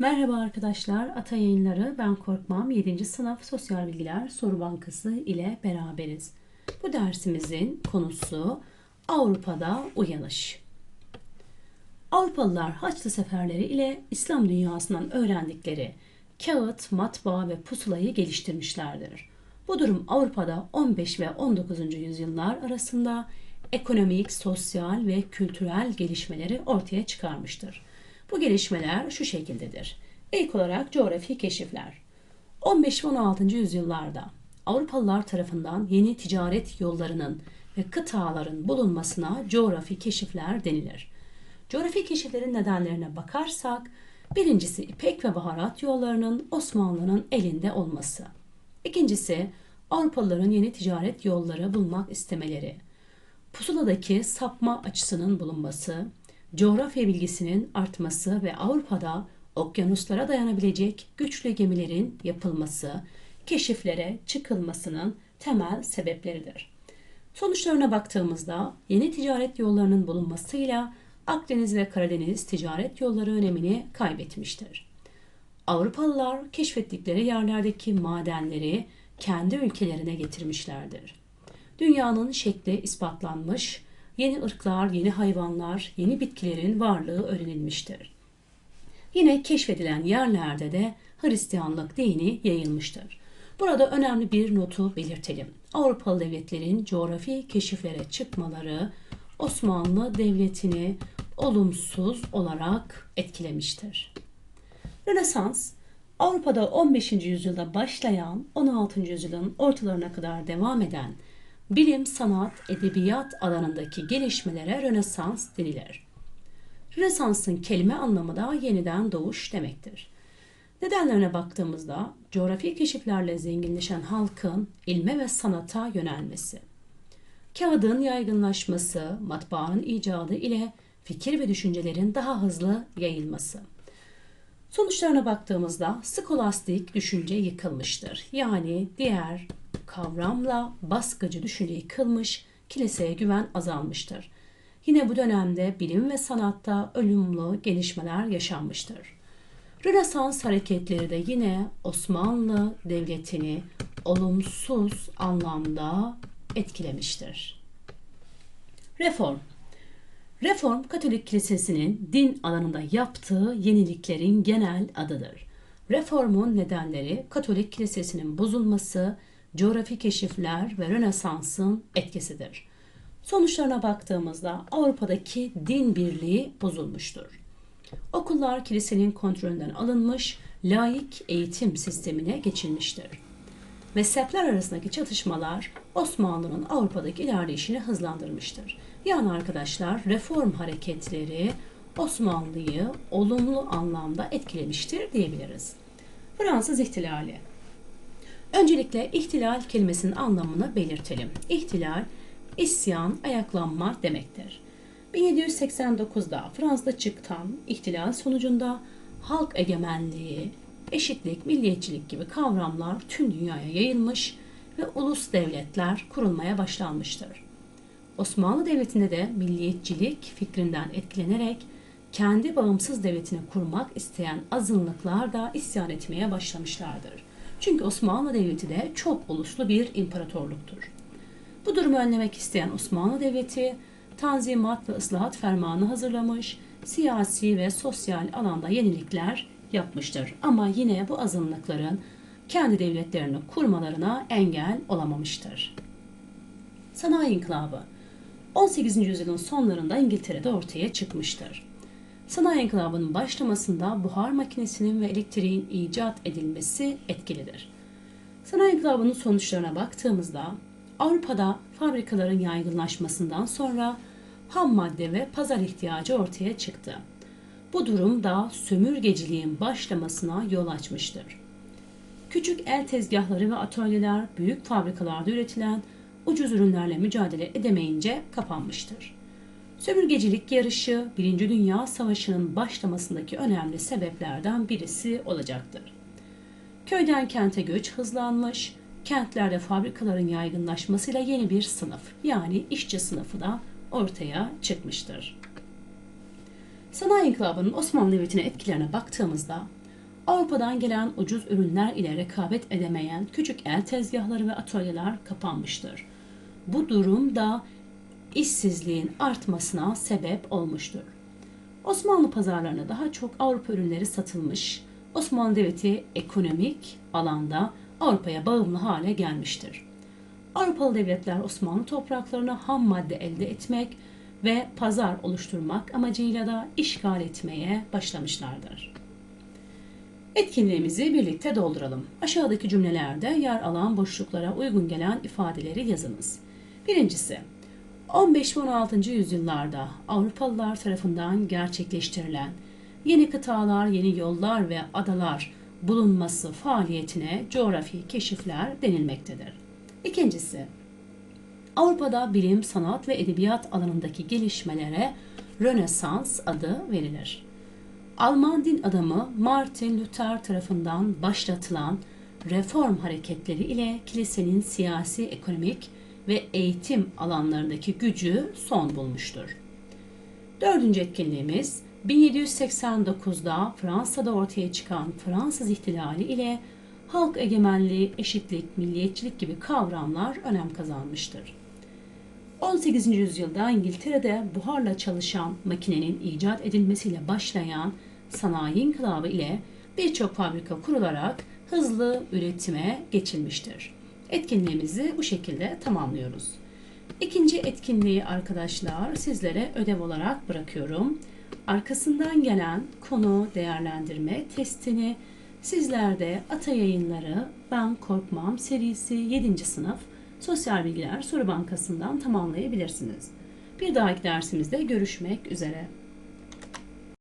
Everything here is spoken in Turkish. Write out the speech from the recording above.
Merhaba arkadaşlar, Ata Yayınları Ben Korkmam 7. Sınıf Sosyal Bilgiler Soru Bankası ile beraberiz. Bu dersimizin konusu Avrupa'da uyanış. Avrupalılar Haçlı seferleri ile İslam dünyasından öğrendikleri kağıt, matbaa ve pusulayı geliştirmişlerdir. Bu durum Avrupa'da 15 ve 19. yüzyıllar arasında ekonomik, sosyal ve kültürel gelişmeleri ortaya çıkarmıştır. Bu gelişmeler şu şekildedir. İlk olarak coğrafi keşifler. 15 ve 16. yüzyıllarda Avrupalılar tarafından yeni ticaret yollarının ve kıtaların bulunmasına coğrafi keşifler denilir. Coğrafi keşiflerin nedenlerine bakarsak, birincisi İpek ve baharat yollarının Osmanlı'nın elinde olması. İkincisi Avrupalıların yeni ticaret yolları bulmak istemeleri. Pusuladaki sapma açısının bulunması, coğrafya bilgisinin artması ve Avrupa'da okyanuslara dayanabilecek güçlü gemilerin yapılması, keşiflere çıkılmasının temel sebepleridir. Sonuçlarına baktığımızda yeni ticaret yollarının bulunmasıyla Akdeniz ve Karadeniz ticaret yolları önemini kaybetmiştir. Avrupalılar keşfettikleri yerlerdeki madenleri kendi ülkelerine getirmişlerdir. Dünyanın şekli ispatlanmış, yeni ırklar, yeni hayvanlar, yeni bitkilerin varlığı öğrenilmiştir. Yine keşfedilen yerlerde de Hristiyanlık dini yayılmıştır. Burada önemli bir notu belirtelim. Avrupalı devletlerin coğrafi keşiflere çıkmaları Osmanlı Devleti'ni olumsuz olarak etkilemiştir. Rönesans, Avrupa'da 15. yüzyılda başlayan 16. yüzyılın ortalarına kadar devam eden bilim, sanat, edebiyat alanındaki gelişmelere Rönesans denilir. Rönesans'ın kelime anlamı da yeniden doğuş demektir. Nedenlerine baktığımızda coğrafi keşiflerle zenginleşen halkın ilme ve sanata yönelmesi, kağıdın yaygınlaşması, matbaanın icadı ile fikir ve düşüncelerin daha hızlı yayılması. Sonuçlarına baktığımızda skolastik düşünce yıkılmıştır. Yani diğer kavramla baskıcı düşünce yıkılmış, kiliseye güven azalmıştır. Yine bu dönemde bilim ve sanatta ölümlü gelişmeler yaşanmıştır. Rönesans hareketleri de yine Osmanlı Devleti'ni olumsuz anlamda etkilemiştir. Reform Reform Katolik Kilisesi'nin din alanında yaptığı yeniliklerin genel adıdır. Reformun nedenleri Katolik Kilisesi'nin bozulması, coğrafi keşifler ve Rönesans'ın etkisidir. Sonuçlarına baktığımızda Avrupa'daki din birliği bozulmuştur. Okullar kilisenin kontrolünden alınmış, laik eğitim sistemine geçilmiştir. Mezhepler arasındaki çatışmalar Osmanlı'nın Avrupa'daki ilerleyişini hızlandırmıştır. Yani arkadaşlar reform hareketleri Osmanlı'yı olumlu anlamda etkilemiştir diyebiliriz. Fransız ihtilali Öncelikle ihtilal kelimesinin anlamını belirtelim. İhtilal, isyan, ayaklanma demektir. 1789'da Fransa'da çıkan ihtilal sonucunda halk egemenliği, eşitlik, milliyetçilik gibi kavramlar tüm dünyaya yayılmış ve ulus devletler kurulmaya başlanmıştır. Osmanlı Devleti'nde de milliyetçilik fikrinden etkilenerek kendi bağımsız devletini kurmak isteyen azınlıklar da isyan etmeye başlamışlardır. Çünkü Osmanlı Devleti de çok uluslu bir imparatorluktur. Bu durumu önlemek isteyen Osmanlı Devleti Tanzimat ve ıslahat fermanı hazırlamış, siyasi ve sosyal alanda yenilikler yapmıştır. Ama yine bu azınlıkların kendi devletlerini kurmalarına engel olamamıştır. Sanayi İnkılabı 18. yüzyılın sonlarında İngiltere'de ortaya çıkmıştır. Sanayi İnkılabı'nın başlamasında buhar makinesinin ve elektriğin icat edilmesi etkilidir. Sanayi İnkılabı'nın sonuçlarına baktığımızda Avrupa'da fabrikaların yaygınlaşmasından sonra ham madde ve pazar ihtiyacı ortaya çıktı. Bu durum da sömürgeciliğin başlamasına yol açmıştır. Küçük el tezgahları ve atölyeler büyük fabrikalarda üretilen ucuz ürünlerle mücadele edemeyince kapanmıştır. Sömürgecilik yarışı Birinci Dünya Savaşı'nın başlamasındaki önemli sebeplerden birisi olacaktır. Köyden kente göç hızlanmış, kentlerde fabrikaların yaygınlaşmasıyla yeni bir sınıf yani işçi sınıfı da ortaya çıkmıştır. Sanayi İnkılabı'nın Osmanlı Devleti'ne etkilerine baktığımızda Avrupa'dan gelen ucuz ürünler ile rekabet edemeyen küçük el tezgahları ve atölyeler kapanmıştır. Bu durum da işsizliğin artmasına sebep olmuştur. Osmanlı pazarlarına daha çok Avrupa ürünleri satılmış, Osmanlı Devleti ekonomik alanda Avrupa'ya bağımlı hale gelmiştir. Avrupalı devletler Osmanlı topraklarına ham madde elde etmek ve pazar oluşturmak amacıyla da işgal etmeye başlamışlardır. Etkinliğimizi birlikte dolduralım. Aşağıdaki cümlelerde yer alan boşluklara uygun gelen ifadeleri yazınız. Birincisi, 15 ve 16. yüzyıllarda Avrupalılar tarafından gerçekleştirilen yeni kıtalar, yeni yollar ve adalar bulunması faaliyetine coğrafi keşifler denilmektedir. İkincisi, Avrupa'da bilim, sanat ve edebiyat alanındaki gelişmelere Rönesans adı verilir. Alman din adamı Martin Luther tarafından başlatılan reform hareketleri ile kilisenin siyasi, ekonomik ve eğitim alanlarındaki gücü son bulmuştur. Dördüncü etkinliğimiz 1789'da Fransa'da ortaya çıkan Fransız ihtilali ile halk egemenliği, eşitlik, milliyetçilik gibi kavramlar önem kazanmıştır. 18. yüzyılda İngiltere'de buharla çalışan makinenin icat edilmesiyle başlayan sanayi inkılabı ile birçok fabrika kurularak hızlı üretime geçilmiştir. Etkinliğimizi bu şekilde tamamlıyoruz. İkinci etkinliği arkadaşlar sizlere ödev olarak bırakıyorum. Arkasından gelen konu değerlendirme testini sizler de Ata Yayınları Ben Korkmam serisi 7. sınıf Sosyal Bilgiler Soru Bankası'ndan tamamlayabilirsiniz. Bir dahaki dersimizde görüşmek üzere.